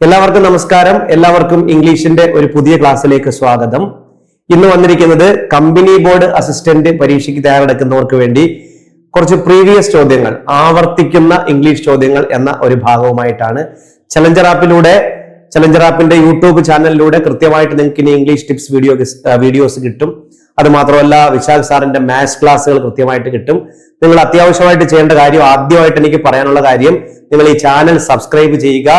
എല്ലാവർക്കും നമസ്കാരം. എല്ലാവർക്കും ഇംഗ്ലീഷിന്റെ ഒരു പുതിയ ക്ലാസ്സിലേക്ക് സ്വാഗതം. ഇന്ന് വന്നിരിക്കുന്നത് കമ്പനി ബോർഡ് അസിസ്റ്റന്റ് പരീക്ഷയ്ക്ക് തയ്യാറെടുക്കുന്നവർക്ക് വേണ്ടി കുറച്ച് പ്രീവിയസ് ചോദ്യങ്ങൾ ആവർത്തിക്കുന്ന ഇംഗ്ലീഷ് ചോദ്യങ്ങൾ എന്ന ഒരു ഭാഗവുമായിട്ടാണ് ചലഞ്ചർ ആപ്പിലൂടെ ചലഞ്ചർ ആപ്പിന്റെ യൂട്യൂബ് ചാനലിലൂടെ കൃത്യമായിട്ട് നിങ്ങൾക്ക് ഇനി ഇംഗ്ലീഷ് ടിപ്സ് വീഡിയോ വീഡിയോസ് കിട്ടും. അത് മാത്രമല്ല വിശാൽ സാറിന്റെ മാത്സ് ക്ലാസ്സുകൾ കൃത്യമായിട്ട് കിട്ടും. നിങ്ങൾ അത്യാവശ്യമായിട്ട് ചെയ്യേണ്ട കാര്യം ആദ്യമായിട്ട് എനിക്ക് പറയാനുള്ള കാര്യം നിങ്ങൾ ഈ ചാനൽ സബ്സ്ക്രൈബ് ചെയ്യുക.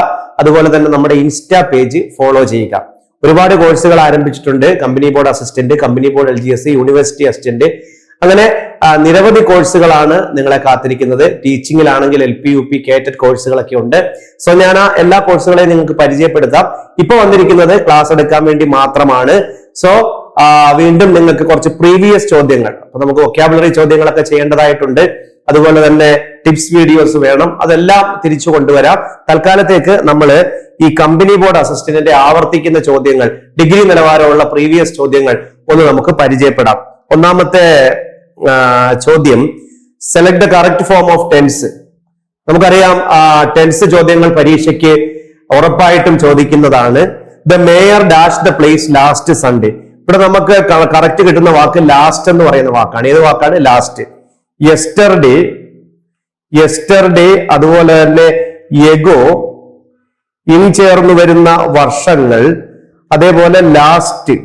അതുപോലെ തന്നെ നമ്മുടെ ഇൻസ്റ്റാ പേജ് ഫോളോ ചെയ്യുക. ഒരുപാട് കോഴ്സുകൾ ആരംഭിച്ചിട്ടുണ്ട്. Company board assistant company board L G S university assistant. അങ്ങനെ നിരവധി കോഴ്സുകളാണ് നിങ്ങളെ കാത്തിരിക്കുന്നത്. ടീച്ചിങ്ങിലാണെങ്കിൽ എൽ പി യു പി കേറ്റഡ് കോഴ്സുകളൊക്കെ ഉണ്ട്. സോ ഞാൻ ആ എല്ലാ കോഴ്സുകളെയും നിങ്ങൾക്ക് പരിചയപ്പെടുത്താം. ഇപ്പൊ വന്നിരിക്കുന്നത് ക്ലാസ് എടുക്കാൻ വേണ്ടി മാത്രമാണ്. സോ വീണ്ടും നിങ്ങൾക്ക് കുറച്ച് പ്രീവിയസ് ചോദ്യങ്ങൾ. അപ്പൊ നമുക്ക് വൊക്കാബുലറി ചോദ്യങ്ങളൊക്കെ ചെയ്യേണ്ടതായിട്ടുണ്ട്. അതുപോലെ തന്നെ ടിപ്സ് വീഡിയോസ് വേണം. അതെല്ലാം തിരിച്ചു കൊണ്ടുവരാം. തൽക്കാലത്തേക്ക് നമ്മൾ ഈ കമ്പനി ബോർഡ് അസിസ്റ്റന്റിന്റെ ആവർത്തിക്കുന്ന ചോദ്യങ്ങൾ ഡിഗ്രി നിലവാരമുള്ള പ്രീവിയസ് ചോദ്യങ്ങൾ ഒന്ന് നമുക്ക് പരിചയപ്പെടാം. ഒന്നാമത്തെ ചോദ്യം select the correct form of tense നമുക്കറിയാം ടെൻസ് ചോദ്യങ്ങൾ പരീക്ഷയ്ക്ക് ഉറപ്പായിട്ടും ചോദിക്കുന്നതാണ്. The mayor dash the place last Sunday ഇവിടെ നമുക്ക് കറക്റ്റ് കിട്ടുന്ന വാക്ക് ലാസ്റ്റ് എന്ന് പറയുന്ന വാക്കാണ്. ഏത് വാക്കാണ്? ലാസ്റ്റ് യെസ്റ്റർഡേ യെസ്റ്റർഡേ അതുപോലെ തന്നെ യെഗോ ഇനി ചേർന്ന് വരുന്ന വർഷങ്ങൾ അതേപോലെ last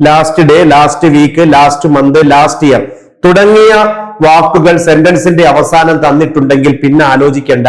last day last week last month last year തുടങ്ങിയ വാക്കുകൾ സെന്റൻസിന്റെ അവസാനം തന്നിട്ടുണ്ടെങ്കിൽ പിന്നെ ആലോചിക്കേണ്ട.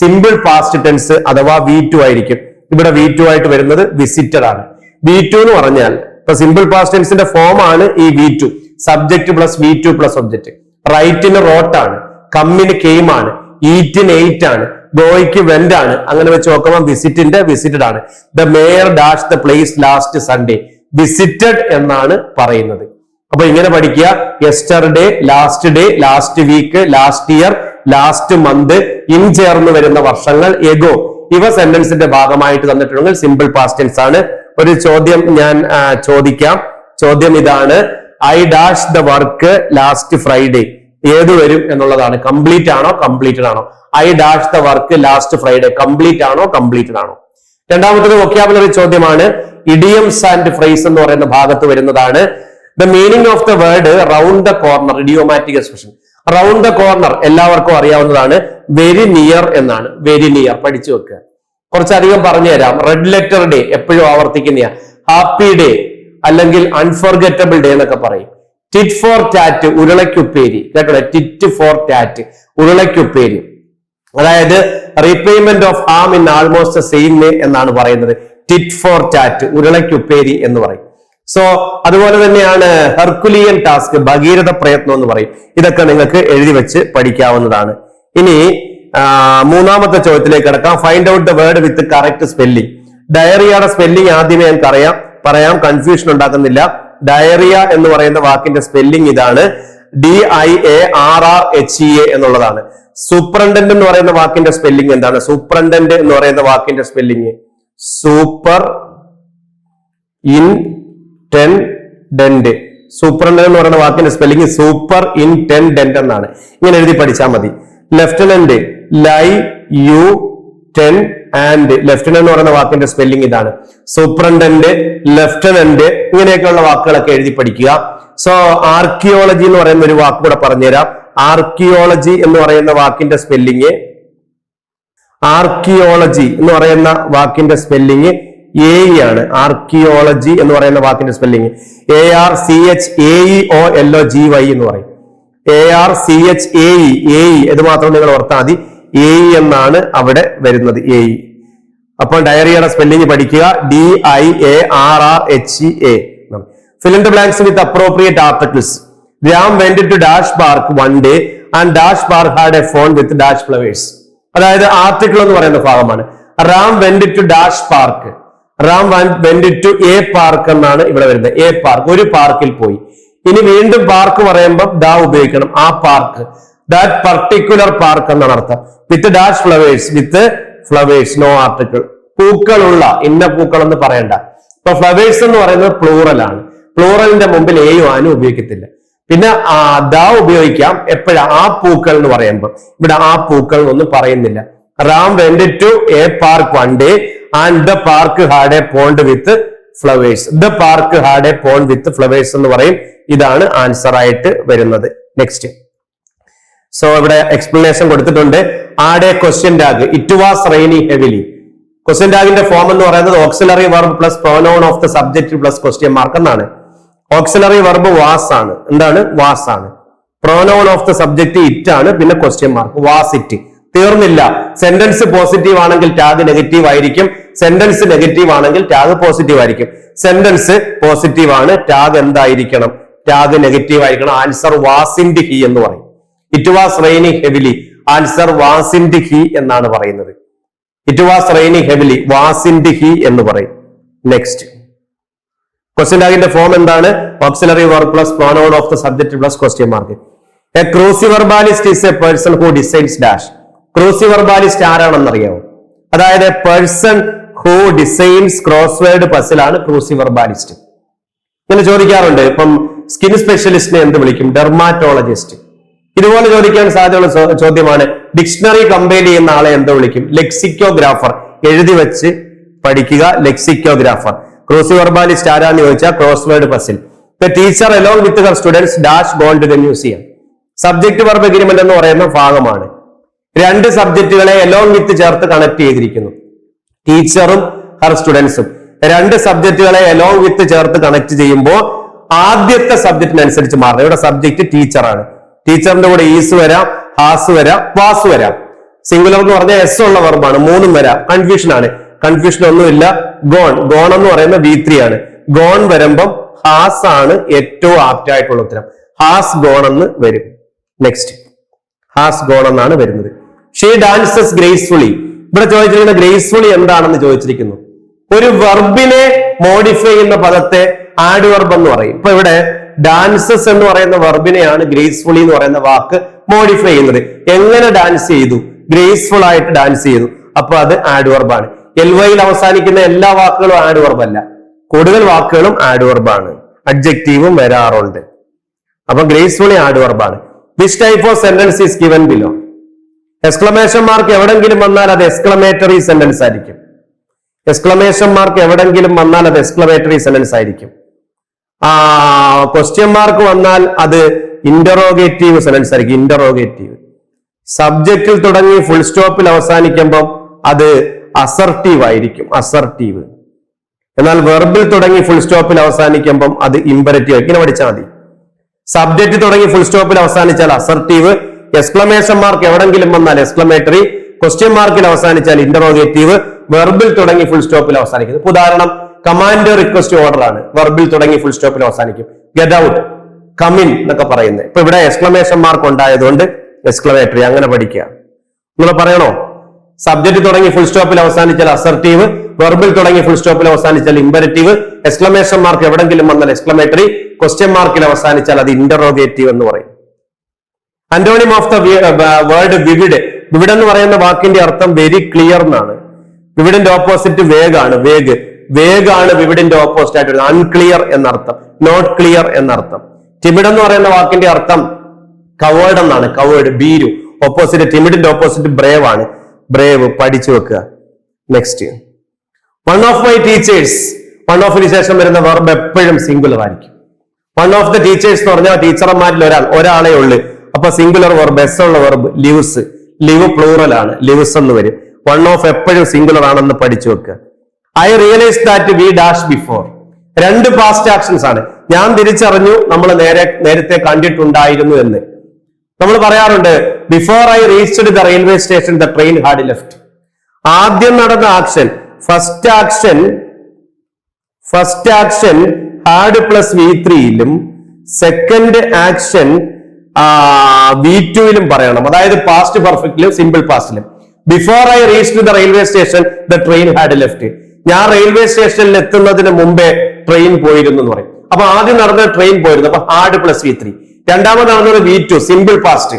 സിമ്പിൾ പാസ്റ്റ് ടെൻസ് അഥവാ വി ടു ആയിരിക്കും. ഇവിടെ വി ടു ആയിട്ട് വരുന്നത് വിസിറ്റർ ആണ്. വി ടു എന്ന് പറഞ്ഞാൽ ഇപ്പൊ സിമ്പിൾ പാസ്റ്റ് ടെൻസിന്റെ ഫോം ആണ് ഈ V two subject plus V two plus object റൈറ്റിന് റോട്ടാണ് കമ്മിന് കെയിമാണ് ഈറ്റിന് എയ്റ്റ് ആണ്. ഗോയ്ക്ക് വെന്റ് ആണ്. അങ്ങനെ വെച്ച് നോക്കുമ്പോൾ വിസിറ്റിന്റെ വിസിറ്റഡ് ആണ്. The mayor dash the place last Sunday visited എന്നാണ് പറയുന്നത്. അപ്പൊ ഇങ്ങനെ പഠിക്കുക. Yesterday last day last week last year last month in ചേർന്ന് വരുന്ന വർഷങ്ങൾ എഗോ ഇവ സെന്റൻസിന്റെ ഭാഗമായിട്ട് തന്നിട്ടുണ്ടെങ്കിൽ സിമ്പിൾ പാസ്റ്റൻസ് ആണ്. ഒരു ചോദ്യം ഞാൻ ചോദിക്കാം. ചോദ്യം ഇതാണ്. I dash the work last Friday ഏത് വരും എന്നുള്ളതാണ്. കംപ്ലീറ്റ് ആണോ? കംപ്ലീറ്റഡ് ആണോ? I dash the work last Friday complete ആണോ? കംപ്ലീറ്റഡ് ആണോ? രണ്ടാമത്തത് വൊക്കാബുലറി ചോദ്യമാണ്. ഇഡിയംസ് ആൻഡ് ഫ്രേസ് എന്ന് പറയുന്ന ഭാഗത്ത് വരുന്നതാണ്. The meaning of the word round the corner idiomatic expression round the corner എല്ലാവർക്കും അറിയാവുന്നതാണ്. വെരി നിയർ എന്നാണ്. വെരി നിയർ പഠിച്ചു വെക്കുക. കുറച്ചധികം പറഞ്ഞു തരാം റെഡ് ലെറ്റർ ഡേ എപ്പോഴും ആവർത്തിക്കുന്ന ഹാപ്പി ഡേ അല്ലെങ്കിൽ അൺഫോർഗറ്റബിൾ ഡേ എന്നൊക്കെ പറയും. ടിറ്റ് ഫോർ ടാറ്റ് ഉരുളയ്ക്കുപ്പേരി. കേട്ടോ ടിറ്റ് ഫോർ ടാറ്റ് ഉരുളയ്ക്കുപ്പേരി. അതായത് repayment of harm in almost same way എന്നാണ് പറയുന്നത്. ടിറ്റ് ഫോർ ടാറ്റ് ഉരുളയ്ക്കുപ്പേരി എന്ന് പറയും. സോ അതുപോലെ തന്നെയാണ് ഹെർക്കുലിയൻ ടാസ്ക് ഭഗീരഥ പ്രയത്നം എന്ന് പറയും. ഇതൊക്കെ നിങ്ങൾക്ക് എഴുതി വെച്ച് പഠിക്കാവുന്നതാണ്. ഇനി മൂന്നാമത്തെ ചോദ്യത്തിലേക്ക് കിടക്കാം. Find out the word with correct spelling ഡയറിയയുടെ spelling ആദ്യമേ എനിക്കറിയാം പറയാം കൺഫ്യൂഷൻ ഉണ്ടാക്കുന്നില്ല. ഡയറിയ എന്ന് പറയുന്ന വാക്കിന്റെ സ്പെല്ലിംഗ് ഇതാണ്. D I A R R H E A എന്നുള്ളതാണ്. സൂപ്രണ്ടന്റ് എന്ന് പറയുന്ന വാക്കിന്റെ സ്പെല്ലിംഗ് എന്താണ്? സൂപ്രണ്ടന്റ് എന്ന് പറയുന്ന വാക്കിന്റെ spelling super in ten dent superintendent എന്ന് പറയുന്ന വാക്കിന്റെ spelling super in ten dent എന്നാണ്. ഇങ്ങനെ എഴുതി പഠിച്ചാൽ മതി. Lieutenant lie u ten ant lieutenant എന്ന് പറയുന്ന വാക്കിന്റെ സ്പെല്ലിംഗ് ഇതാണ്. സൂപ്രണ്ടന്റ് ലെഫ്റ്റനന്റ് ഇങ്ങനെയൊക്കെയുള്ള വാക്കുകളൊക്കെ എഴുതി പഠിക്കുക. സോ ആർക്കിയോളജി എന്ന് പറയുന്ന ഒരു വാക്ക് കൂടെ പറഞ്ഞുതരാം. ആർക്കിയോളജി എന്ന് പറയുന്ന വാക്കിന്റെ സ്പെല്ലിംഗ് ആർക്കിയോളജി എന്ന് പറയുന്ന വാക്കിന്റെ സ്പെല്ലിംഗ് എ ആണ്. ആർക്കിയോളജി എന്ന് പറയുന്ന വാക്കിന്റെ spelling A R C H A E O L O G Y എന്ന് പറയും. A R C H A E A E ഇത് മാത്രം നിങ്ങൾ ഓർത്താൽ മതി. എ ഇ എന്നാണ് അവിടെ വരുന്നത് എ ഇ അപ്പോൾ ഡയറിയുടെ സ്പെല്ലിംഗ് പഠിക്കുക. D I A R R H A fill in blanks with appropriate articles Ram went to dash park one day and dash park had a pond with dash flowers അതായത് article എന്ന് പറയുന്ന ഭാഗമാണ്. Ram went to dash park Ram went to a park എന്നാണ് ഇവിടെ വരുന്നത്. A park ഒരു പാർക്കിൽ പോയി. ഇനി വീണ്ടും പാർക്ക് പറയുമ്പോൾ ദാ ഉപയോഗിക്കണം. ആ പാർക്ക് ദാറ്റ് പർട്ടിക്കുലർ പാർക്ക് എന്നാണ് അർത്ഥം. With dash flowers with flowers no article പൂക്കളുള്ള ഇന്ന പൂക്കൾ എന്ന് പറയണ്ട. ഇപ്പൊ ഫ്ലവേഴ്സ് എന്ന് പറയുന്നത് പ്ലൂറൽ ആണ്. പ്ലൂറലിന്റെ മുമ്പിൽ എയും ആനും ഉപയോഗിക്കത്തില്ല. പിന്നെ ദാ ഉപയോഗിക്കാം. എപ്പോഴാ? ആ പൂക്കൾ എന്ന് പറയുമ്പോൾ. ഇവിടെ ആ പൂക്കൾ ഒന്നും പറയുന്നില്ല. Ram went to a park one day and the park had a pond with flowers the park had a pond with flowers എന്ന് പറയും. ഇതാണ് ആൻസർ ആയിട്ട് വരുന്നത്. നെക്സ്റ്റ് സോ ഇവിടെ എക്സ്പ്ലനേഷൻ കൊടുത്തിട്ടുണ്ട്. ആടെ question tag it was rainy heavily question ടാഗിന്റെ form എന്ന് പറയുന്നത് auxiliary verb plus pronoun of the subject plus question mark എന്നാണ്. ഓക്സിലറി വെർബ് വാസ് ആണ്. എന്താണ്? വാസ് ആണ്. Pronoun of the subject it ആണ്. പിന്നെ ക്വസ്റ്റ്യൻ മാർക്ക് വാസ് ഇറ്റ് തീർന്നില്ല. Sentence positive ആണെങ്കിൽ ടാഗ് നെഗറ്റീവ് ആയിരിക്കും. സെന്റൻസ് നെഗറ്റീവ് ആണെങ്കിൽ ടാഗ് പോസിറ്റീവ് ആയിരിക്കും. സെന്റൻസ് പോസിറ്റീവ് ആണ്. ടാഗ് എന്തായിരിക്കണം? ടാഗ് നെഗറ്റീവ് ആയിരിക്കണം. ആൻസർ വാസ് ഇൻ ഹി എന്ന് പറയും. It was raining heavily answer wasn't it എന്നാണ് പറയുന്നത്. It was raining heavily wasn't it എന്ന് പറയും. നെക്സ്റ്റ് ക്വസ്റ്റ്യൻ ടാഗിന്റെ ഫോം എന്താണ്? Auxiliary verb plus pronoun of the subject plus question mark a cruciverbalist is a person who designs dash cruciverbalist ആരാണെന്നറിയാമോ അതായത് person who designs crossword പസിലാണ് cruciverbalist ഇങ്ങനെ ചോദിക്കാറുണ്ട്. ഇപ്പം skin സ്പെഷ്യലിസ്റ്റിനെ എന്ത് വിളിക്കും? ഡെർമാറ്റോളജിസ്റ്റ് ഇതുപോലെ ചോദിക്കാൻ സാധ്യതയുള്ള ചോദ്യമാണ്. ഡിക്ഷണറി കമ്പയർ ചെയ്യുന്ന ആളെ എന്തോ വിളിക്കും? ലെക്സിക്കോഗ്രാഫർ എഴുതി വെച്ച് പഠിക്കുക ലെക്സിക്കോഗ്രാഫർ ക്രോസ് വെർബാലിസ്റ്റ് ആരാന്ന് ചോദിച്ചാൽ crossword puzzle. Teacher along with her students dash gone to the museum subject verb agreement എന്ന് പറയുന്ന ഭാഗമാണ്. രണ്ട് സബ്ജക്റ്റുകളെ അലോങ് വിത്ത് ചേർത്ത് കണക്ട് ചെയ്തിരിക്കുന്നു. ടീച്ചറും ഹർ സ്റ്റുഡൻസും രണ്ട് സബ്ജക്റ്റുകളെ അലോങ് വിത്ത് ചേർത്ത് കണക്ട് ചെയ്യുമ്പോൾ ആദ്യത്തെ സബ്ജക്റ്റിനനുസരിച്ച് മാറണം ഇവിടെ സബ്ജക്ട് ടീച്ചറാണ് ടീച്ചറിന്റെ കൂടെ ഈസ് വരാം ഹാസ് വരാം വാസ് വരാം. സിംഗുലർ എന്ന് പറഞ്ഞാൽ എസ് ഉള്ള വർബാണ് മൂന്നും വരാം. കൺഫ്യൂഷൻ ആണ്. കൺഫ്യൂഷൻ ഒന്നുമില്ല ഗോൺ ഗോൺ എന്ന് പറയുന്ന വി ത്രീ ആണ്. ഗോൺ വരുമ്പം ഹാസ് ആണ് ഏറ്റവും ആപ്റ്റ് ആയിട്ടുള്ള ഉത്തരം. ഹാസ് ഗോൺ എന്ന് വരും. നെക്സ്റ്റ് ഹാസ് ഗോൺ എന്നാണ് വരുന്നത്. ഷീ ഡാൻസസ് ഗ്രേസ്ഫുള്ളി ഇവിടെ ചോദിച്ചിരിക്കുന്ന ഗ്രേസ്ഫുള്ളി എന്താണെന്ന് ചോദിച്ചിരിക്കുന്നു. ഒരു വെർബിനെ മോഡിഫൈ ചെയ്യുന്ന പദത്തെ ആഡ് വെർബ് എന്ന് പറയും. ഇപ്പൊ ഇവിടെ ഡാൻസസ് എന്ന് പറയുന്ന വെർബിനെയാണ് ഗ്രേസ്ഫുള്ളി എന്ന് പറയുന്ന വാക്ക് മോഡിഫൈ ചെയ്യുന്നത്. എങ്ങനെ ഡാൻസ് ചെയ്തു? ഗ്രേസ്ഫുൾ ആയിട്ട് ഡാൻസ് ചെയ്തു. അപ്പൊ അത് ആഡ് വെർബാണ് എൽ വൈയിൽ അവസാനിക്കുന്ന എല്ലാ വാക്കുകളും ആഡ് വെർബ് അല്ല. കൂടുതൽ വാക്കുകളും ആഡ് വെർബാണ് അഡ്ജക്റ്റീവും വരാറുണ്ട്. അപ്പൊ ഗ്രേസ്ഫുള്ളി ആഡ് വെർബാണ് which type of sentence is given below exclamation mark എവിടെങ്കിലും വന്നാൽ അത് എക്സ്ക്ലമേറ്ററി സെന്റൻസ് ആയിരിക്കും. എക്സ്ക്ലമേഷൻ മാർക്ക് എവിടെങ്കിലും വന്നാൽ അത് എക്സ്ക്ലമേറ്ററി സെന്റൻസ് ആയിരിക്കും. ക്വസ്റ്റ്യൻ മാർക്ക് വന്നാൽ അത് ഇന്ററോഗേറ്റീവ് സെന്റൻസ് ആയിരിക്കും. ഇന്ററോഗേറ്റീവ് സബ്ജക്റ്റിൽ തുടങ്ങി ഫുൾ സ്റ്റോപ്പിൽ അവസാനിക്കുമ്പം അത് അസർട്ടീവ് ആയിരിക്കും. അസർട്ടീവ് എന്നാൽ വെർബിൽ തുടങ്ങി ഫുൾ സ്റ്റോപ്പിൽ അവസാനിക്കുമ്പം അത് ഇമ്പരറ്റീവ് ഇങ്ങനെ പഠിച്ചാൽ മതി. സബ്ജക്റ്റ് തുടങ്ങി ഫുൾ സ്റ്റോപ്പിൽ അവസാനിച്ചാൽ അസർട്ടീവ് എക്സ്ക്ലമേഷൻ മാർക്ക് എവിടെങ്കിലും വന്നാൽ എക്സ്ക്ലമേറ്ററി ക്വസ്റ്റ്യൻ മാർക്കിൽ അവസാനിച്ചാൽ ഇന്ററോഗേറ്റീവ് വെർബിൽ തുടങ്ങി ഫുൾ സ്റ്റോപ്പിൽ അവസാനിക്കുന്നത് ഉദാഹരണം കമാൻഡ് റിക്വസ്റ്റ് ഓർഡർ ആണ്. വെർബിൽ തുടങ്ങി ഫുൾ സ്റ്റോപ്പിൽ അവസാനിക്കും. ഗെറ്റ് ഔട്ട് കമിൻ എന്നൊക്കെ പറയുന്നത്. ഇപ്പൊ ഇവിടെ എക്സ്ക്ലമേഷൻ മാർക്ക് ഉണ്ടായതുകൊണ്ട് എക്സ്ക്ലമേറ്ററി അങ്ങനെ പഠിക്കുക. നിങ്ങൾ പറയണോ? സബ്ജക്ട് തുടങ്ങി ഫുൾ സ്റ്റോപ്പിൽ അവസാനിച്ചാൽ അസർട്ടീവ് വെർബിൽ തുടങ്ങി ഫുൾ സ്റ്റോപ്പിൽ അവസാനിച്ചാൽ ഇമ്പരറ്റീവ് എക്സ്ക്ലമേഷൻ മാർക്ക് എവിടെങ്കിലും വന്നാൽ എക്സ്ക്ലമേറ്ററി ക്വസ്റ്റ്യൻ മാർക്കിൽ അവസാനിച്ചാൽ അത് ഇന്ററോഗേറ്റീവ് എന്ന് പറയും. Antonym of the word vivid vivid എന്ന് പറയുന്ന വാക്കിന്റെ അർത്ഥം വെരി ക്ലിയർ എന്നാണ്. വിവിഡിന്റെ ഓപ്പോസിറ്റ് വേഗാണ് വേഗ്. വേഗ് ആണ് വിവിഡിന്റെ ഓപ്പോസിറ്റ് ആയിട്ട് വരുന്നത്. അൺക്ലിയർ എന്നർത്ഥം. നോട്ട് ക്ലിയർ എന്നർത്ഥം. ടിമിഡ് എന്ന് പറയുന്ന വാക്കിന്റെ അർത്ഥം കവേർഡ് എന്നാണ്. കവേർഡ് ബീരു ഓപ്പോസിറ്റ് ടിമിഡിന്റെ ഓപ്പോസിറ്റ് ബ്രേവ് ആണ്. ബ്രേവ് പഠിച്ചു വെക്കുക. Next one of my teachers one ഓഫിന് ശേഷം വരുന്ന വെർബ് എപ്പോഴും സിംഗുലർ ആയിരിക്കും. വൺ ഓഫ് ദ ടീച്ചേഴ്സ് എന്ന് പറഞ്ഞാൽ ടീച്ചർമാരിൽ ഒരാൾ ഒരാളെ ഉള്ളു. അപ്പൊ സിംഗുലർ വെർബ് എസ് ഉള്ള വെർബ് ലിവ്സ് ലിവ് പ്ലൂറൽ ആണ്. ലിവ്സ് എന്ന് വരും. വൺ ഓഫ് എപ്പോഴും സിംഗുലർ ആണെന്ന് പഠിച്ചു വെക്കുക. I realise that we dash before രണ്ട് പാസ്റ്റ് ആക്ഷൻസ് ആണ്. ഞാൻ തിരിച്ചറിഞ്ഞു നമ്മൾ നേരെ നേരത്തെ കണ്ടിട്ടുണ്ടായിരുന്നു എന്ന്. നമ്മൾ പറയാറുണ്ട് before I reached the railway station the train had left ആദ്യം നടന്ന action first action first action had plus V ത്രീയിലും second action V ടുവിലും പറയണം. അതായത് പാസ്റ്റ് പെർഫെക്റ്റിലും simple പാസ്റ്റിലും before I reach the railway station the train had left ഞാൻ railway സ്റ്റേഷനിൽ എത്തുന്നതിന് മുമ്പേ ട്രെയിൻ പോയിരുന്നു എന്ന് പറയും. അപ്പൊ ആദ്യം നടന്ന ട്രെയിൻ പോയിരുന്നു. അപ്പൊ ഹാർഡ് പ്ലസ് വി ത്രീ രണ്ടാമത് നടന്നത് V two simple past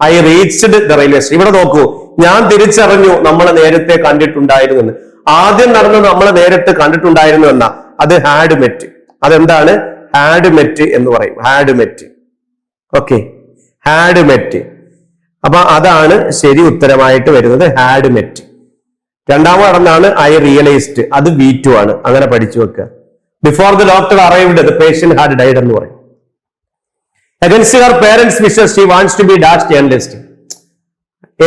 I reached the railway station ഇവിടെ നോക്കൂ ഞാൻ തിരിച്ചറിഞ്ഞു നമ്മളെ നേരത്തെ കണ്ടിട്ടുണ്ടായിരുന്നു എന്ന് ആദ്യം നടന്നത് നമ്മളെ നേരത്തെ കണ്ടിട്ടുണ്ടായിരുന്നു എന്ന? അത് ഹാഡ് മെറ്റ് അതെന്താണ്? ഹാഡ് മെറ്റ് എന്ന് പറയും. Had met okay had met അപ്പൊ അതാണ് ശരി ഉത്തരമായിട്ട് വരുന്നത്. ഹാഡ് മെറ്റ് രണ്ടാമതാണ് ഐ റിയലൈസ്ഡ് അത് വി ടു ആണ്. അങ്ങനെ പഠിച്ചു വെക്കുക. Before the doctor arrived the patient had died എന്ന് പറയും. Against her parents wishes she wants to be dash journalist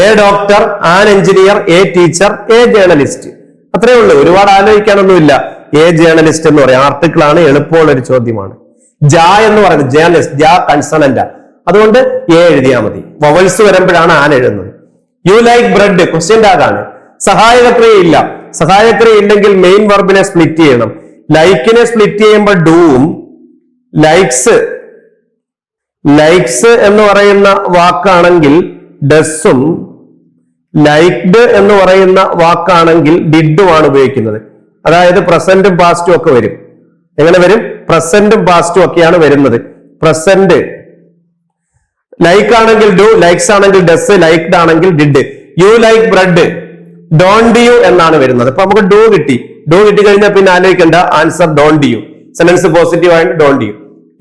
a doctor an engineer a teacher a journalist അത്രേ ഉള്ളൂ. ഒരുപാട് ആലോചിക്കാനൊന്നുമില്ല. എ ജേർണലിസ്റ്റ് എന്ന് പറയും. ആർട്ടിക്കിൾ ആണ് എളുപ്പമുള്ള ഒരു ചോദ്യമാണ്. ജാ എന്ന് പറയുന്നത് ജേർണലിസ്റ്റ് ജാ കൺസണന്റ് അതുകൊണ്ട് എ എഴുതിയാൽ മതി. വവൽസ് വരുമ്പോഴാണ് ആൻ എഴുതുന്നത്. യു ലൈക്ക് ബ്രെഡ് ക്വസ്റ്റ്യൻ ടാഗാണ് സഹായകക്രിയ ഇല്ല സഹായക്രിയ ഉണ്ടെങ്കിൽ മെയിൻ വർബിനെ സ്പ്ലിറ്റ് ചെയ്യണം ലൈക്കിനെ സ്പ്ലിറ്റ് ചെയ്യുമ്പോൾ ഡൂവും ലൈക്സ് ലൈക്സ് എന്ന് പറയുന്ന വാക്കാണെങ്കിൽ ഡസും ലൈക്ഡ് എന്ന് പറയുന്ന വാക്കാണെങ്കിൽ ഡിഡുമാണ് ഉപയോഗിക്കുന്നത്. അതായത് പ്രസന്റും പാസ്റ്റും ഒക്കെ വരും. എങ്ങനെ വരും? പ്രസന്റും പാസ്റ്റും ഒക്കെയാണ് വരുന്നത്. പ്രസന്റ് ലൈക്ക് ആണെങ്കിൽ ഡു ലൈക്സ് ആണെങ്കിൽ ഡസ് ലൈക്ഡ് ആണെങ്കിൽ did you like bread don't you എന്നാണ് വരുന്നത്. അപ്പൊ നമുക്ക് ഡു കിട്ടി. ഡു കിട്ടി കഴിഞ്ഞാൽ പിന്നെ ആലോചിക്കേണ്ട. Answer don't you. Sentence positive ആയിട്ട് ഡോണ്ട് യു.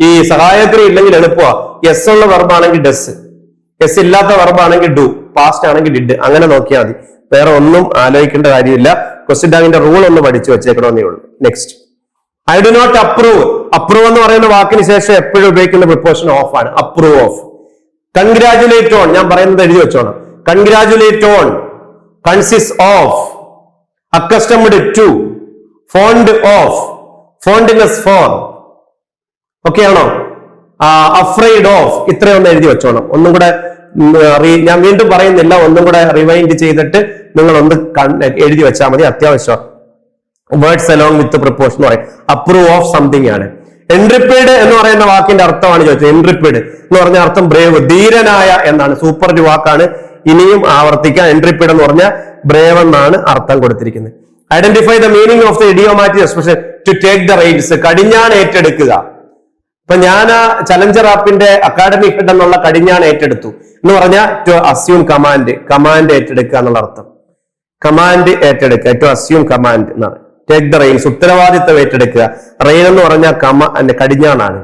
ഈ സഹായക്രിയ ഇല്ലെങ്കിൽ എളുപ്പമാ. എസ് ഉള്ള വെർബാണെങ്കിൽ ഡസ് എസ് ഇല്ലാത്ത വെർബാണെങ്കിൽ ഡു പാസ്റ്റ് ആണെങ്കിൽ ഡിഡ് അങ്ങനെ നോക്കിയാൽ മതി. വേറെ ഒന്നും ആലോചിക്കേണ്ട കാര്യമില്ല. ക്വസ്റ്റ്യൻ ടാഗിന്റെ റൂൾ ഒന്ന് പഠിച്ചു വെച്ചേക്കണമെന്നേ ഉള്ളൂ. Next I do not approve approve എന്ന് പറയുന്ന വാക്കിന് ശേഷം എപ്പോഴും ഉപയോഗിക്കുന്ന പ്രിപ്പോഷൻ ഓഫ് ആണ്. അപ്രൂവ് ഓഫ് കൺഗ്രാജുലേറ്റ് ഓൺ ഞാൻ പറയുന്നത് എഴുതി വെച്ചോണം. Congratulate on consist of accustomed to fond of fondness for okay ആണോ? അഫ്രൈഡ് ഓഫ് ഇത്രയൊന്ന് എഴുതി വെച്ചോണം. ഒന്നും കൂടെ ഞാൻ വീണ്ടും പറയുന്നില്ല. ഒന്നും കൂടെ റിവൈൻഡ് ചെയ്തിട്ട് നിങ്ങൾ ഒന്ന് എഴുതി വെച്ചാൽ മതി. അത്യാവശ്യം. വേർഡ്സ് അലോങ് വിത്ത് പ്രിപ്പോഷൻ എന്ന് പറയും. അപ്രൂവ് ഓഫ് സംതിങ് ആണ്. എൻട്രിപ്പിഡ് എന്ന് പറയുന്ന വാക്കിന്റെ അർത്ഥമാണ് ചോദിച്ചത്. എൻട്രിപ്പിഡ് എന്ന് പറഞ്ഞ അർത്ഥം ബ്രേവ് ധീരനായ എന്നാണ്. സൂപ്പർ വാക്കാണ്. ഇനിയും ആവർത്തിക്കാം. എൻട്രിപ്പേഡ് എന്ന് പറഞ്ഞ ബ്രേവ് എന്നാണ് അർത്ഥം കൊടുത്തിരിക്കുന്നത്. Identify the meaning of the idiomatic expression to take the rights കടിഞ്ഞാൻ ഏറ്റെടുക്കുക. ഇപ്പൊ ഞാൻ ആ ചലഞ്ചർ ആപ്പിന്റെ അക്കാഡമിക് ഹെഡ് എന്നുള്ള കടിഞ്ഞാൻ ഏറ്റെടുത്തു. എന്ന് പറഞ്ഞാൽ ടു അസ്യൂം കമാൻഡ് കമാൻഡ് ഏറ്റെടുക്കുക എന്നുള്ള അർത്ഥം. കമാൻഡ് ഏറ്റെടുക്കുക ടു അസ്യൂം കമാൻഡ് എന്നാണ്. ടേക്ക് ദ റെയിൻസ് ഉത്തരവാദിത്തം ഏറ്റെടുക്കുക. റെയിൻ എന്ന് പറഞ്ഞാൽ കമ അല്ല, കടിഞ്ഞാണാണ്.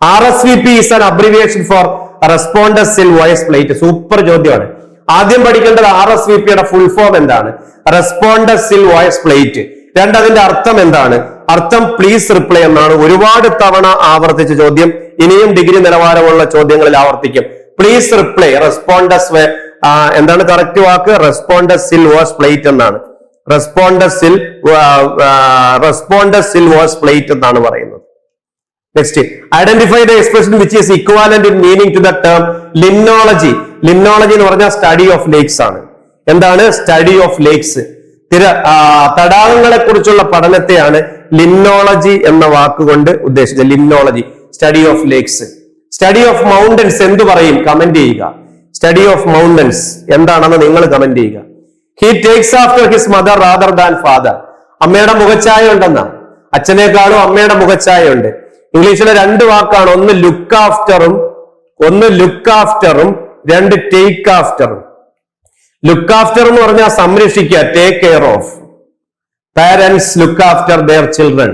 R S V P is an abbreviation for respondez in voice plate super ചോദ്യമാണ്. ആദ്യം പഠിക്കേണ്ടത് ആർ എസ് വി പിയുടെ ഫുൾ ഫോം എന്താണ്? റെസ്പോണ്ടസ് ഇൻ വോയിസ് പ്ലേറ്റ് രണ്ട് അതിന്റെ അർത്ഥം എന്താണ്? അർത്ഥം പ്ലീസ് റിപ്ലൈ എന്നാണ്. ഒരുപാട് തവണ ആവർത്തിച്ച ചോദ്യം ഇനിയും ഡിഗ്രി നിലവാരമുള്ള ചോദ്യങ്ങളിൽ ആവർത്തിക്കും. പ്ലീസ് റിപ്ലൈ റെസ്പോണ്ടസ് എന്താണ് കറക്റ്റ് വാക്ക്? റെസ്പോണ്ടസിൽ വാസ് പ്ലേറ്റ് എന്നാണ്. റെസ്പോണ്ടസിൽ റെസ്പോണ്ടസിൽ വാസ് പ്ലേറ്റ് എന്നാണ് പറയുന്നത്. Next identify the expression which is equivalent in meaning to the term limnology limnology എന്ന് പറഞ്ഞാൽ സ്റ്റഡി ഓഫ് ലേക്സ് ആണ്. എന്താണ്? സ്റ്റഡി ഓഫ് ലേക്സ് തിര തടാകങ്ങളെ കുറിച്ചുള്ള പഠനത്തെയാണ് ലിന്നോളജി എന്ന വാക്കുകൊണ്ട് ഉദ്ദേശിച്ചത്. Limnology study of lakes study of mountains എന്ത് പറയും? കമന്റ് ചെയ്യുക. സ്റ്റഡി ഓഫ് മൗണ്ടൻസ് എന്താണെന്ന് നിങ്ങൾ കമന്റ് ചെയ്യുക. He takes after his mother rather than father അമ്മയുടെ മുഖച്ഛായ ഉണ്ടെന്നാ. അച്ഛനേക്കാളും അമ്മയുടെ മുഖച്ഛായ ഉണ്ട്. ഇംഗ്ലീഷിലെ രണ്ട് വാക്കാണ്. ഒന്ന് ലുക്ക് ആഫ്റ്ററും ഒന്ന് ലുക്ക് ആഫ്റ്ററും രണ്ട് ടേക്ക് ആഫ്റ്ററും ലുക്ക് ആഫ്റ്റർ എന്ന് പറഞ്ഞാൽ സംരക്ഷിക്കുക take care of parents look after their children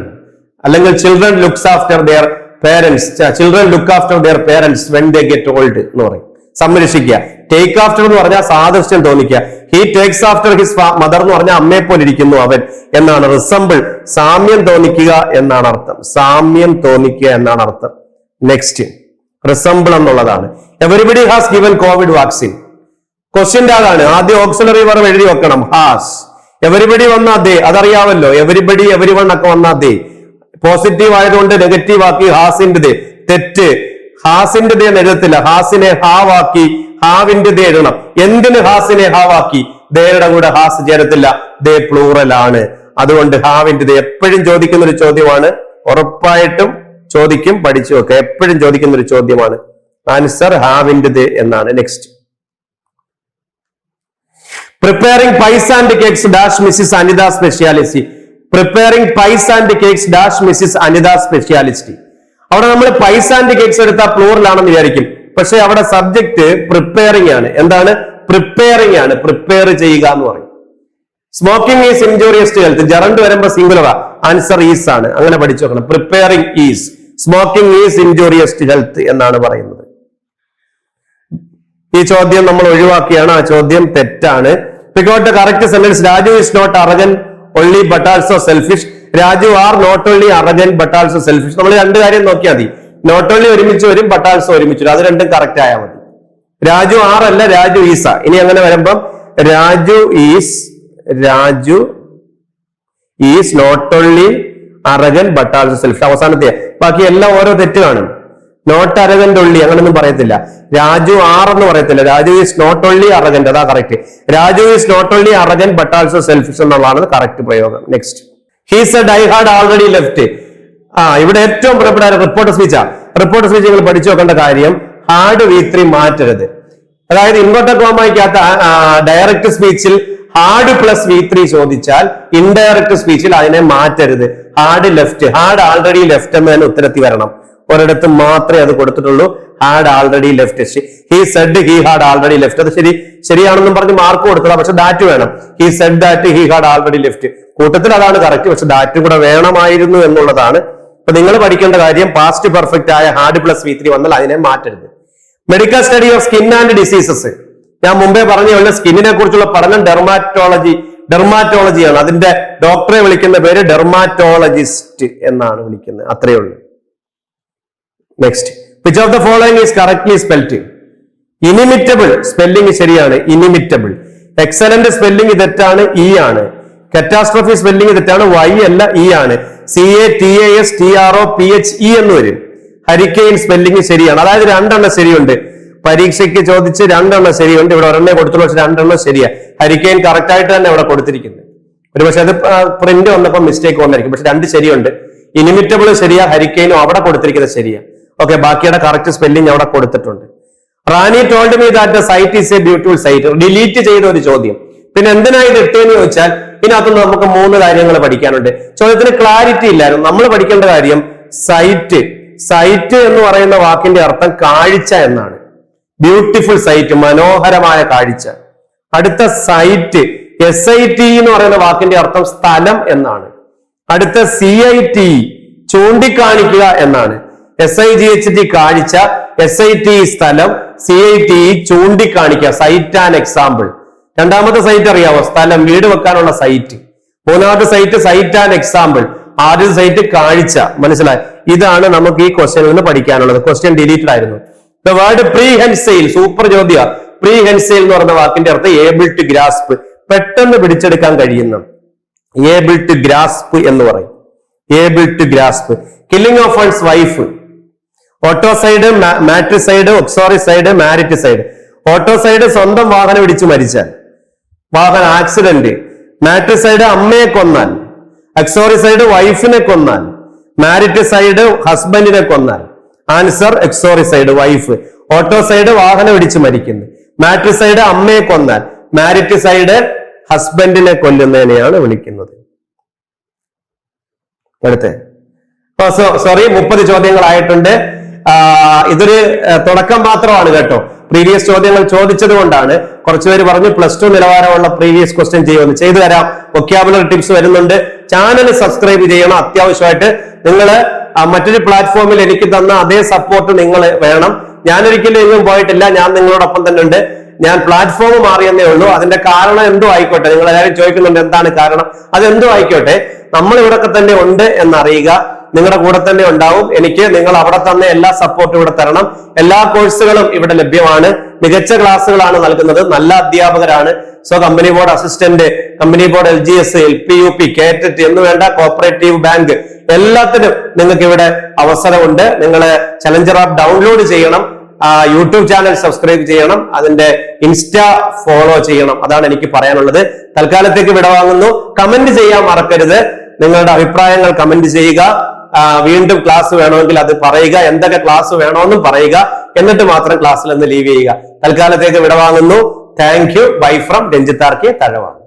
അല്ലെങ്കിൽ children looks after their parents children look after their parents when they get old എന്ന് പറയും. സംരക്ഷിക്കുക. ടേക്ക് ആഫ്റ്റർ എന്ന് പറഞ്ഞാൽ സാദൃശ്യം തോന്നിക്കുക. He takes after his mother എന്ന് പറഞ്ഞാൽ അമ്മയെ പോലെ ഇരിക്കുന്നു അവൻ എന്നാണ് റിസംബിൾ സാമ്യം തോന്നിക്കുക എന്നാണ് അർത്ഥം. സാമ്യം തോന്നിക്കുക എന്നാണ് അർത്ഥം. നെക്സ്റ്റ് റിസംബിൾ എന്നുള്ളതാണ്. Everybody has given Covid vaccine question അതാണ്. ആദ്യം ഓക്സിലറി വെർബ് എഴുതി വെക്കണം. Has everybody haven't they. അതറിയാമല്ലോ. Everybody every one ഒക്കെ വന്ന ദേ. പോസിറ്റീവ് ആയതുകൊണ്ട് നെഗറ്റീവ് ആക്കി ഹാസിന്റെ ദേ. തെറ്റ്. ഹാസിന്റെ എഴുതത്തില്ല ഹാസിനെ ഹാവാക്കി ഹാവിന്റെ ദേ എഴുതണം. എന്തിന് ഹാസിനെ ഹാവാക്കി? ദേയുടെ കൂടെ ഹാസ് ചേരത്തില്ല. ദേ പ്ലൂറൽ ആണ്. അതുകൊണ്ട് ഹാവിന്റെ ദേ എപ്പോഴും ചോദിക്കുന്ന ഒരു ചോദ്യമാണ്. ഉറപ്പായിട്ടും ചോദിക്കും പഠിച്ചു ഒക്കെ എപ്പോഴും ചോദിക്കുന്ന ഒരു ചോദ്യമാണ്. ആൻസർ ഹാവിന്റെ ദേ എന്നാണ്. Next preparing pies and cakes dash Mrs Anita speciality preparing pies and cakes dash Mrs Anita speciality അവിടെ നമ്മൾ പൈസ ആൻഡ് കേക്സ് എടുത്താൽ പ്ലൂറിലാണെന്ന് വിചാരിക്കും. പക്ഷെ അവിടെ സബ്ജക്ട് പ്രിപ്പയറിംഗ് ആണ്. എന്താണ്? പ്രിപ്പയറിംഗ് ആണ്. പ്രിപ്പയർ ചെയ്യുക എന്ന് പറയും. Smoking is injurious to health gerund വരുമ്പോ സിംഗുലറാ ആൻസർ ഈസ് ആണ്. അങ്ങനെ പഠിച്ചു നോക്കണം preparing is smoking is injurious to health എന്നാണ് പറയുന്നത്. ഈ ചോദ്യം നമ്മൾ ഒഴിവാക്കിയാണ്. ആ ചോദ്യം തെറ്റാണ്. Pick out correct sentence Raju is not arrogant only but also selfish Raju are not only arrogant but also selfish നമ്മൾ രണ്ട് കാര്യം നോക്കിയാൽ മതി. നോട്ട് ഓൺലി ഒരുമിച്ച് വരും ബട്ട് ആൾസോ ഒരുമിച്ച് വരും. അത് രണ്ടും കറക്റ്റ് ആയാൽ മതി. രാജു ആർ അല്ല രാജു ഈസ ഇനി അങ്ങനെ വരുമ്പം Raju is Raju is not only arrogant but also selfish അവസാനത്തെ. ബാക്കി എല്ലാം ഓരോ തെറ്റ് നോട്ട് അരഗന്റ് ഒള്ളി അങ്ങനൊന്നും പറയത്തില്ല. രാജു ആർ എന്ന് പറയത്തില്ല. Raju is not only arrogant അതാ correct Raju is not only arrogant but also selfish എന്നുള്ളതാണ് കറക്റ്റ് പ്രയോഗം. Next he's a die hard already left ആ ഇവിടെ ഏറ്റവും പ്രിയപ്പെട്ട റിപ്പോർട്ട് സ്പീച്ചാ റിപ്പോർട്ട് സ്പീച്ച് നിങ്ങൾ പഠിച്ചു നോക്കേണ്ട കാര്യം ഹാർഡ് വി ത്രീ മാറ്റരുത്. അതായത് ഇൻവെർട്ടർ കോമയ്ക്കകത്ത് ഡയറക്റ്റ് സ്പീച്ചിൽ ഹാർഡ് പ്ലസ് വി ത്രീ ചോദിച്ചാൽ ഇൻഡയറക്റ്റ് സ്പീച്ചിൽ അതിനെ മാറ്റരുത്. Had left had already left എന്ന് തന്നെ ഉത്തരത്തിൽ വരണം. ഒരിടത്ത് മാത്രമേ അത് കൊടുത്തിട്ടുള്ളൂ. Had already left he said he had already left അത് ശരി. ശരിയാണെന്നും പറഞ്ഞ് മാർക്ക് കൊടുത്തതാ പക്ഷെ ദാറ്റ് വേണം. He said that he had already left കൂട്ടത്തിൽ അതാണ് കറക്റ്റ് പക്ഷെ ഡാറ്റും കൂടെ വേണമായിരുന്നു എന്നുള്ളതാണ്. അപ്പൊ നിങ്ങൾ പഠിക്കേണ്ട കാര്യം പാസ്റ്റ് പെർഫെക്റ്റ് ആയ ഹാർഡ് പ്ലസ് വി ത്രീ വന്നാൽ അതിനെ മാറ്റരുത്. Medical study of skin and diseases ഞാൻ മുമ്പേ പറഞ്ഞ പോലെ സ്കിന്നിനെ കുറിച്ചുള്ള പഠനം ഡെർമാറ്റോളജി ഡെർമാറ്റോളജിയാണ് അതിന്റെ ഡോക്ടറെ വിളിക്കുന്ന പേര് ഡെർമാറ്റോളജിസ്റ്റ് എന്നാണ് വിളിക്കുന്നത്. അത്രയേ ഉള്ളൂ. Next which of the following is correctly spelt inimitable spelling ശരിയാണ്. ഇനിമിറ്റബിൾ എക്സലന്റ് സ്പെല്ലിംഗ് തെറ്റാണ്. ഇ ആണ്. കറ്റാസ്ട്രോഫി സ്പെല്ലിംഗ് തെറ്റാണ്. വൈ അല്ല ഇ ആണ്. C A T A S T R O P H E എന്ന് വരും. ഹരിക്കെയിൻ സ്പെല്ലിംഗ് ശരിയാണ്. അതായത് രണ്ടെണ്ണം ശരിയുണ്ട്. പരീക്ഷയ്ക്ക് ചോദിച്ച് രണ്ടെണ്ണം ശരിയുണ്ട്. ഇവിടെ ഒരെണ്ണേ കൊടുത്തുള്ളൂ. പക്ഷെ രണ്ടെണ്ണം ശരിയാ. ഹരിക്കെയിൻ കറക്റ്റ് ആയിട്ട് തന്നെ ഇവിടെ കൊടുത്തിരിക്കുന്നത് ഒരു പക്ഷെ അത് പ്രിന്റ് വന്നപ്പോൾ മിസ്റ്റേക്ക് വന്നായിരിക്കും പക്ഷെ രണ്ട് ശരിയുണ്ട്. ഇനിമിറ്റബിൾ ശരിയാ. ഹരിക്കെയിനും അവിടെ കൊടുത്തിരിക്കുന്നത് ശരിയാ. ഓക്കെ ബാക്കിയുടെ കറക്റ്റ് സ്പെല്ലിംഗ് അവിടെ കൊടുത്തിട്ടുണ്ട്. Rani told me that site is a beautiful sight delete ചെയ്ത ഒരു ചോദ്യം. പിന്നെ എന്തിനാ ഇത് ഇട്ടെന്ന് ചോദിച്ചാൽ ഇതിനകത്തുനിന്ന് നമുക്ക് മൂന്ന് കാര്യങ്ങൾ പഠിക്കാനുണ്ട്. ചോദ്യത്തിന് ക്ലാരിറ്റി ഇല്ലായിരുന്നു. നമ്മൾ പഠിക്കേണ്ട കാര്യം സൈറ്റ് സൈറ്റ് എന്ന് പറയുന്ന വാക്കിന്റെ അർത്ഥം കാഴ്ച എന്നാണ്. ബ്യൂട്ടിഫുൾ സൈറ്റ് മനോഹരമായ കാഴ്ച. അടുത്ത സൈറ്റ് എസ് ഐ ടി എന്ന് പറയുന്ന വാക്കിന്റെ അർത്ഥം സ്ഥലം എന്നാണ്. അടുത്ത സി ഐ ടി ചൂണ്ടിക്കാണിക്കുക എന്നാണ്. S I G H T കാഴ്ച. എസ് ഐ ടി സ്ഥലം. സി ഐ ടി ചൂണ്ടിക്കാണിക്കുക. സൈറ്റ് ആൻഡ് എക്സാമ്പിൾ രണ്ടാമത്തെ സൈറ്റ് അറിയാവോ? സ്ഥലം വീട് വെക്കാനുള്ള സൈറ്റ് മൂന്നാമത്തെ സൈറ്റ് സൈറ്റ് ആൻഡ് എക്സാമ്പിൾ ആദ്യത്തെ സൈറ്റ് കാഴ്ച. മനസ്സിലായി? ഇതാണ് നമുക്ക് ഈ ക്വസ്റ്റ്യനിൽ നിന്ന് പഠിക്കാനുള്ളത്. ക്വസ്റ്റ്യൻ ഡിലീറ്റഡ് ആയിരുന്നു. The word prehensile super ചോദ്യ. പ്രീ ഹെൻസെയിൽ എന്ന് പറഞ്ഞ വാക്കിന്റെ അർത്ഥം ഏബിൾ ടു ഗ്രാസ്പ് പെട്ടെന്ന് പിടിച്ചെടുക്കാൻ കഴിയുന്ന ഏബിൾ ടു ഗ്രാസ്പ് എന്ന് പറയും. Able to grasp killing of one's wife autocide matricide uxoricide mariticide autocide സ്വന്തം വാഹനം ഇടിച്ചു മരിച്ചാൽ. വാഹന ആക്സിഡന്റ് മാട്രിസൈഡ് അമ്മയെ കൊന്നാൽ. എക്സോറിസൈഡ് വൈഫിനെ കൊന്നാൽ. മാരിറ്റിസൈഡ് ഹസ്ബൻഡിനെ കൊന്നാൽ. ആൻസർ എക്സോറിസൈഡ് വൈഫ് ഓട്ടോസൈഡ് വാഹനം ഇടിച്ച് മരിക്കുന്നു. മാട്രിസൈഡ് അമ്മയെ കൊന്നാൽ. മാരിറ്റിസൈഡ് ഹസ്ബൻഡിനെ കൊല്ലുന്നതിനെയാണ് വിളിക്കുന്നത്. അടുത്തേ സോറി മുപ്പത് ചോദ്യങ്ങളായിട്ടുണ്ട്. ഇതൊരു തുടക്കം മാത്രമാണ് കേട്ടോ. പ്രീവിയസ് ചോദ്യങ്ങൾ ചോദിച്ചത് കൊണ്ടാണ് കുറച്ചുപേര് പറഞ്ഞു പ്ലസ് ടു നിലവാരമുള്ള പ്രീവിയസ് ക്വസ്റ്റ്യൻ ചെയ്യുമെന്ന്. ചെയ്തു തരാം. വൊക്യാബുലറി ടിപ്സ് വരുന്നുണ്ട്. ചാനൽ സബ്സ്ക്രൈബ് ചെയ്യണം. അത്യാവശ്യമായിട്ട് നിങ്ങൾ മറ്റൊരു പ്ലാറ്റ്ഫോമിൽ എനിക്ക് തന്ന അതേ സപ്പോർട്ട് നിങ്ങൾ വേണം. ഞാനൊരിക്കലും എങ്ങും പോയിട്ടില്ല. ഞാൻ നിങ്ങളോടൊപ്പം തന്നെ ഉണ്ട്. ഞാൻ പ്ലാറ്റ്ഫോം മാറിയെന്നേ ഉള്ളൂ. അതിന്റെ കാരണം എന്തോ ആയിക്കോട്ടെ. നിങ്ങൾ എല്ലാവരും ചോദിക്കുന്നുണ്ട് എന്താണ് കാരണം. അതെന്തോ ആയിക്കോട്ടെ. നമ്മൾ ഇവിടൊക്കെ തന്നെ ഉണ്ട് എന്നറിയുക. നിങ്ങളുടെ കൂടെ തന്നെ ഉണ്ടാവും. എനിക്ക് നിങ്ങൾ അവിടെ തന്നെ എല്ലാ സപ്പോർട്ടും ഇവിടെ തരണം. എല്ലാ കോഴ്സുകളും ഇവിടെ ലഭ്യമാണ്. മികച്ച ക്ലാസ്സുകളാണ് നൽകുന്നത്. നല്ല അധ്യാപകരാണ്. So company board assistant company board L G S L P U P കേറ്ററ്റ് എന്ന് വേണ്ട കോപ്പറേറ്റീവ് ബാങ്ക് എല്ലാത്തിനും നിങ്ങൾക്ക് ഇവിടെ അവസരമുണ്ട്. നിങ്ങൾ ചലഞ്ചർ ആപ്പ് ഡൗൺലോഡ് ചെയ്യണം. യൂട്യൂബ് ചാനൽ സബ്സ്ക്രൈബ് ചെയ്യണം. അതിന്റെ ഇൻസ്റ്റ ഫോളോ ചെയ്യണം. അതാണ് എനിക്ക് പറയാനുള്ളത്. തൽക്കാലത്തേക്ക് വിടവാങ്ങുന്നു. കമന്റ് ചെയ്യാൻ മറക്കരുത്. നിങ്ങളുടെ അഭിപ്രായങ്ങൾ കമന്റ് ചെയ്യുക. വീണ്ടും ക്ലാസ് വേണമെങ്കിൽ അത് പറയുക എന്തൊക്കെ ക്ലാസ് വേണമെന്നും പറയുക എന്നിട്ട് മാത്രം ക്ലാസ്സിൽ നിന്ന് ലീവ് ചെയ്യുക. തൽക്കാലത്തേക്ക് വിടവാങ്ങുന്നു. താങ്ക് യു ബൈ ഫ്രം രഞ്ജിത്താർക്കി തഴവാണ്